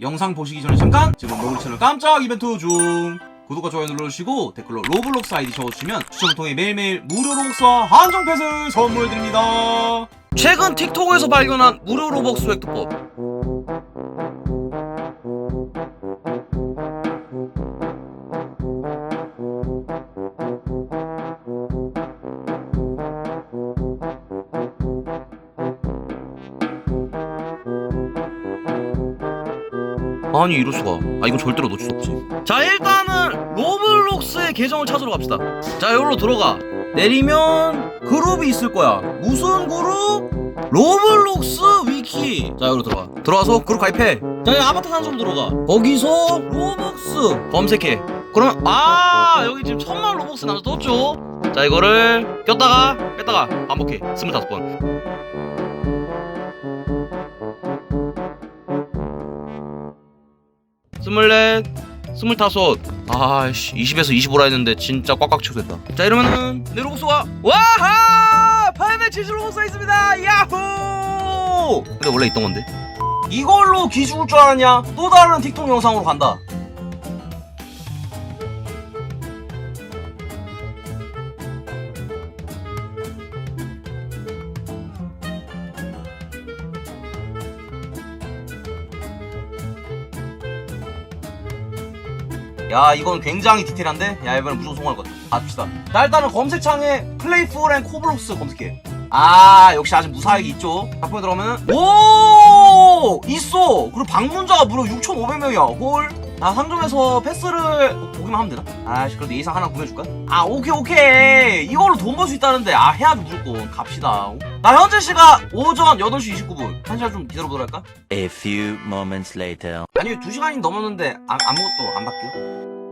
영상 보시기 전에 잠깐 지금 로블 채널 깜짝 이벤트 중 구독과 좋아요 눌러주시고 댓글로 로블록스 아이디 적어주시면 추첨을 통해 매일매일 무료 로벅스와 한정 패스 선물 드립니다 최근 틱톡에서 발견한 무료 로벅스 획득법. 아니 이럴 수가. 아 이건 절대로 놓칠 수 없지. 자 일단은 로블록스의 계정을 찾으러 갑시다. 자 여기로 들어가. 내리면 그룹이 있을 거야. 무슨 그룹? 로블록스 위키. 자 여기로 들어가. 들어와서 그룹 가입해. 자 여기 아바타 산소로 들어가. 거기서 로벅스 검색해. 그러면 아 여기 지금 천만 로벅스 나눠 떴죠. 자 이거를 꼈다가 뺐다가 반복해. 스물다섯 번. 스물넷 스물다섯. 아씨 20에서 25라 했는데 진짜 꽉꽉 채웠다. 자 이러면은 내 로봇수가 와하! 870 로봇수가 있습니다. 야호! 근데 원래 있던 건데? 이걸로 기 죽을 줄 알았냐? 또 다른 틱톡 영상으로 간다 야 이건 굉장히 디테일한데? 야 이번엔 무조건 성공할 것 같아. 갑시다. 자 일단은 검색창에 플레이풀 앤 코블록스 검색해. 아 역시 아직 무사하게 있죠? 작품에 들어가면은 오! 있어! 그리고 방문자가 무려 6,500명이야. 홀 아 상점에서 패스를 보기만 하면 되나? 아씨 그래도 예상 하나 구매해줄까? 아 오케이 오케이 이걸로 돈 벌 수 있다는데 아 해야지 무조건 갑시다 나 현재 시각 오전 8시 29분 한 시간 좀 기다려보도록 할까? A few moments later. 아니 2시간이 넘었는데 아, 아무것도 안 바뀌어